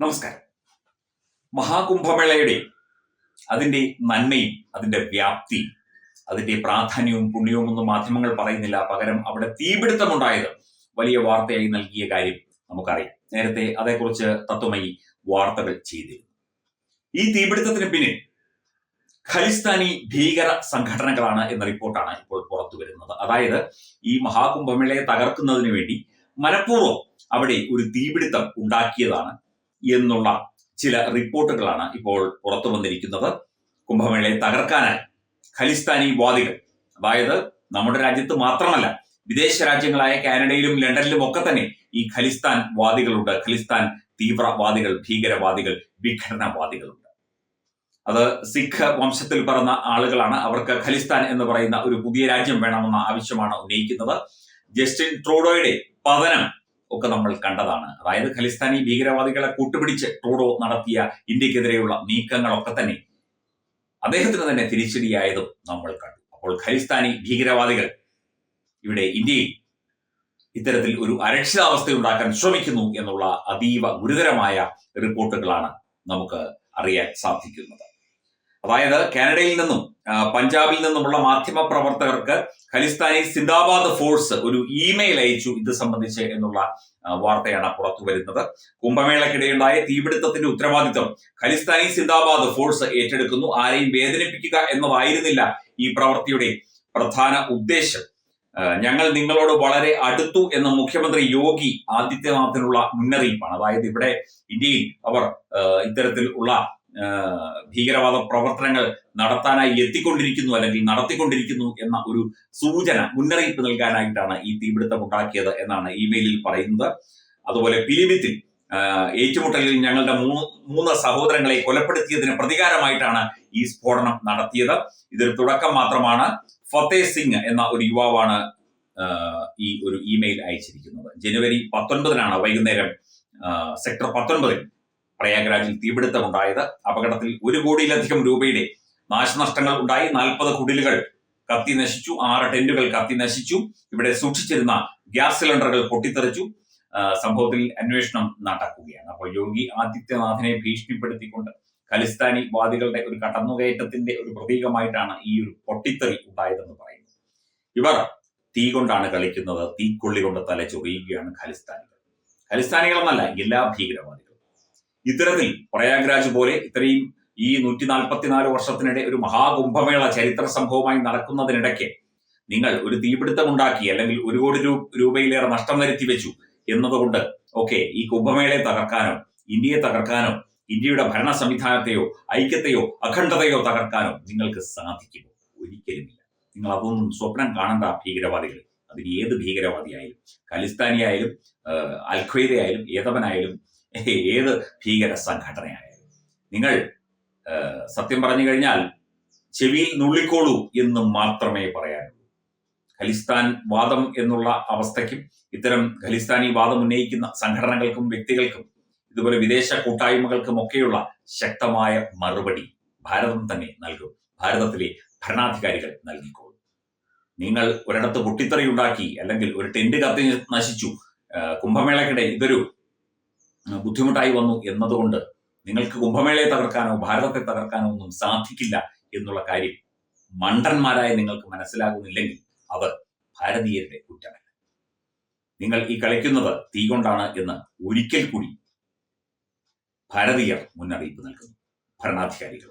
നമസ്കാരം. മഹാകുംഭമേളയുടെ അതിന്റെ നന്മയും അതിന്റെ വ്യാപ്തി അതിന്റെ പ്രാധാന്യവും പുണ്യവും ഒന്നും മാധ്യമങ്ങൾ പറയുന്നില്ല. പകരം അവിടെ തീപിടുത്തമുണ്ടായത് വലിയ വാർത്തയായി നൽകിയ കാര്യം നമുക്കറിയാം. നേരത്തെ അതേക്കുറിച്ച് തത്വമായി വാർത്തകൾ ചെയ്തിരുന്നു. ഈ തീപിടുത്തത്തിന് പിന്നിൽ ഖലിസ്ഥാനി ഭീകര സംഘടനകളാണ് എന്ന റിപ്പോർട്ടാണ് ഇപ്പോൾ പുറത്തു വരുന്നത്. അതായത് ഈ മഹാകുംഭമേളയെ തകർക്കുന്നതിന് വേണ്ടി മനഃപൂർവം അവിടെ ഒരു തീപിടുത്തം ഉണ്ടാക്കിയതാണ് എന്നുള്ള ചില റിപ്പോർട്ടുകളാണ് ഇപ്പോൾ പുറത്തു വന്നിരിക്കുന്നത്. കുംഭമേളയെ തകർക്കാനായി ഖലിസ്ഥാനി വാദികൾ അതായത് നമ്മുടെ രാജ്യത്ത് മാത്രമല്ല വിദേശ രാജ്യങ്ങളായ കാനഡയിലും ലണ്ടനിലും ഒക്കെ തന്നെ ഈ ഖലിസ്ഥാൻ വാദികളുണ്ട്. ഖലിസ്ഥാൻ തീവ്രവാദികൾ ഭീകരവാദികൾ വിഘടനവാദികളുണ്ട്. അത് സിഖ് വംശത്തിൽ പറഞ്ഞ ആളുകളാണ്. അവർക്ക് ഖലിസ്ഥാൻ എന്ന് പറയുന്ന ഒരു പുതിയ രാജ്യം വേണമെന്ന ആവശ്യമാണ് ഉന്നയിക്കുന്നത്. ജസ്റ്റിൻ ട്രൂഡോയുടെ പതനം ഒക്കെ നമ്മൾ കണ്ടതാണ്. അതായത് ഖലിസ്ഥാനി ഭീകരവാദികളെ കൂട്ടുപിടിച്ച് ട്രൂഡോ നടത്തിയ ഇന്ത്യക്കെതിരെയുള്ള നീക്കങ്ങളൊക്കെ തന്നെ അദ്ദേഹത്തിന് തന്നെ തിരിച്ചടിയായതും നമ്മൾ കണ്ടു. അപ്പോൾ ഖലിസ്ഥാനി ഭീകരവാദികൾ ഇവിടെ ഇന്ത്യയിൽ ഇത്തരത്തിൽ ഒരു അരക്ഷിതാവസ്ഥ ഉണ്ടാക്കാൻ ശ്രമിക്കുന്നു എന്നുള്ള അതീവ ഗുരുതരമായ റിപ്പോർട്ടുകളാണ് നമുക്ക് അറിയാൻ സാധിക്കുന്നത്. അതായത് കാനഡയിൽ നിന്നും പഞ്ചാബിൽ നിന്നുമുള്ള മാധ്യമ പ്രവർത്തകർക്ക് ഖലിസ്ഥാനി സിന്ദാബാദ് ഫോഴ്സ് ഒരു ഇമെയിൽ അയച്ചു ഇത് സംബന്ധിച്ച് എന്നുള്ള വാർത്തയാണ് പുറത്തു വരുന്നത്. കുംഭമേളക്കിടെയുണ്ടായ തീപിടുത്തത്തിന്റെ ഉത്തരവാദിത്വം ഖലിസ്ഥാനി സിന്ദാബാദ് ഫോഴ്സ് ഏറ്റെടുക്കുന്നു. ആരെയും വേദനിപ്പിക്കുക എന്നതായിരുന്നില്ല ഈ പ്രവൃത്തിയുടെ പ്രധാന ഉദ്ദേശം. ഞങ്ങൾ നിങ്ങളോട് വളരെ അടുത്തു എന്ന മുഖ്യമന്ത്രി യോഗി ആദിത്യനാഥിനുള്ള മുന്നറിയിപ്പാണ്. അതായത് ഇവിടെ ഇന്ത്യയിൽ അവർ ഇത്തരത്തിൽ ഉള്ള ഭീകരവാദ പ്രവർത്തനങ്ങൾ നടത്താനായി എത്തിക്കൊണ്ടിരിക്കുന്നു അല്ലെങ്കിൽ നടത്തിക്കൊണ്ടിരിക്കുന്നു എന്ന ഒരു സൂചന മുന്നറിയിപ്പ് നൽകാനായിട്ടാണ് ഈ തീപിടുത്തം ഉണ്ടാക്കിയത് എന്നാണ് ഇമെയിലിൽ പറയുന്നത്. അതുപോലെ പിലിമിത്തിൽ ഏറ്റുമുട്ടലിൽ ഞങ്ങളുടെ മൂന്ന് മൂന്ന് സഹോദരങ്ങളെ കൊലപ്പെടുത്തിയതിന് പ്രതികാരമായിട്ടാണ് ഈ സ്ഫോടനം നടത്തിയത്. ഇതൊരു തുടക്കം മാത്രമാണ് ഫത്തേ സിംഗ് എന്ന ഒരു യുവാവാണ് ഈ ഒരു ഇമെയിൽ അയച്ചിരിക്കുന്നത്. ജനുവരി പത്തൊൻപതിനാണ് വൈകുന്നേരം സെക്ടർ പത്തൊൻപതിൽ പ്രയാഗ്രാജിൽ തീപിടുത്തമുണ്ടായത്. അപകടത്തിൽ ഒരു കോടിയിലധികം രൂപയുടെ നാശനഷ്ടങ്ങൾ ഉണ്ടായി. നാൽപ്പത് കുടിലുകൾ കത്തി നശിച്ചു. ആറ് ടെന്റുകൾ കത്തി നശിച്ചു. ഇവിടെ സൂക്ഷിച്ചിരുന്ന ഗ്യാസ് സിലിണ്ടറുകൾ പൊട്ടിത്തെറിച്ചു. സംഭവത്തിൽ അന്വേഷണം നടക്കുകയാണ്. അപ്പോൾ യോഗി ആദിത്യനാഥിനെ ഭീഷണിപ്പെടുത്തിക്കൊണ്ട് ഖലിസ്ഥാനി വാദികളുടെ ഒരു കടന്നുകയറ്റത്തിന്റെ ഒരു പ്രതീകമായിട്ടാണ് ഈ ഒരു പൊട്ടിത്തെറി ഉണ്ടായതെന്ന് പറയുന്നത് ഇവർ തീ കൊണ്ടാണ് കളിക്കുന്നത്. തീക്കൊള്ളി കൊണ്ട് തല ചൊറിയുകയാണ് ഖലിസ്ഥാനികൾ. ഖലിസ്ഥാനികളെന്നല്ല എല്ലാ ഭീകരവാദികളും. ഇത്തരത്തിൽ പ്രയാഗ്രാജ് പോലെ ഇത്രയും ഈ നൂറ്റി നാൽപ്പത്തിനാല് വർഷത്തിനിടെ ഒരു മഹാകുംഭമേള ചരിത്ര സംഭവമായി നടക്കുന്നതിനിടയ്ക്ക് നിങ്ങൾ ഒരു തീപിടുത്തം ഉണ്ടാക്കി അല്ലെങ്കിൽ ഒരു കോടി രൂപയിലേറെ നഷ്ടം വരുത്തി വെച്ചു എന്നതുകൊണ്ട് ഓക്കെ ഈ കുംഭമേളയെ തകർക്കാനോ ഇന്ത്യയെ തകർക്കാനോ ഇന്ത്യയുടെ ഭരണ സംവിധാനത്തെയോ ഐക്യത്തെയോ അഖണ്ഡതയോ തകർക്കാനോ നിങ്ങൾക്ക് സാധിക്കുമോ? ഒരിക്കലുമില്ല. നിങ്ങൾ അതൊന്നും സ്വപ്നം കാണണ്ട ഭീകരവാദികൾ അതിന് ഏത് ഭീകരവാദിയായാലും ഖലിസ്ഥാനിയായാലും അൽഖ്വയ്ദയായാലും ഏതവനായാലും ഏത് ഭീകര സംഘടനയായാലും നിങ്ങൾ സത്യം പറഞ്ഞു കഴിഞ്ഞാൽ ചെവിയിൽ നുള്ളിക്കോളൂ എന്ന് മാത്രമേ പറയാനുള്ളൂ. ഖലിസ്ഥാൻ വാദം എന്നുള്ള അവസ്ഥയ്ക്കും ഇത്തരം ഖലിസ്ഥാനി വാദം ഉന്നയിക്കുന്ന സംഘടനകൾക്കും വ്യക്തികൾക്കും ഇതുപോലെ വിദേശ കൂട്ടായ്മകൾക്കും ഒക്കെയുള്ള ശക്തമായ മറുപടി ഭാരതം തന്നെ നൽകും. ഭാരതത്തിലെ ഭരണാധികാരികൾ നൽകിക്കോളും. നിങ്ങൾ ഒരിടത്ത് പൊട്ടിത്തെറി ഉണ്ടാക്കി അല്ലെങ്കിൽ ഒരു ടെന്റ് കത്തി നശിച്ചു കുംഭമേളക്കിടെ ഇതൊരു ബുദ്ധിമുട്ടായി വന്നു എന്നതുകൊണ്ട് നിങ്ങൾക്ക് കുംഭമേളയെ തകർക്കാനോ ഭാരതത്തെ തകർക്കാനോ ഒന്നും സാധിക്കില്ല എന്നുള്ള കാര്യം മണ്ടന്മാരായ നിങ്ങൾക്ക് മനസ്സിലാകുന്നില്ലെങ്കിൽ അവർ ഭാരതീയരുടെ കുറ്റമല്ല. നിങ്ങൾ ഈ കളിക്കുന്നത് തീ കൊണ്ടാണ് എന്ന് ഒരിക്കൽ കൂടി ഭാരതീയർ മുന്നറിയിപ്പ് നൽകുന്നു. ഭരണാധികാരികൾ.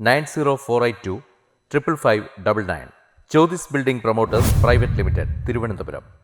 and Evergreens Luxury Villas near Tirumala. Call 90482 55599. Chodis Building Promoters Private Limited, Thiruvananthapuram.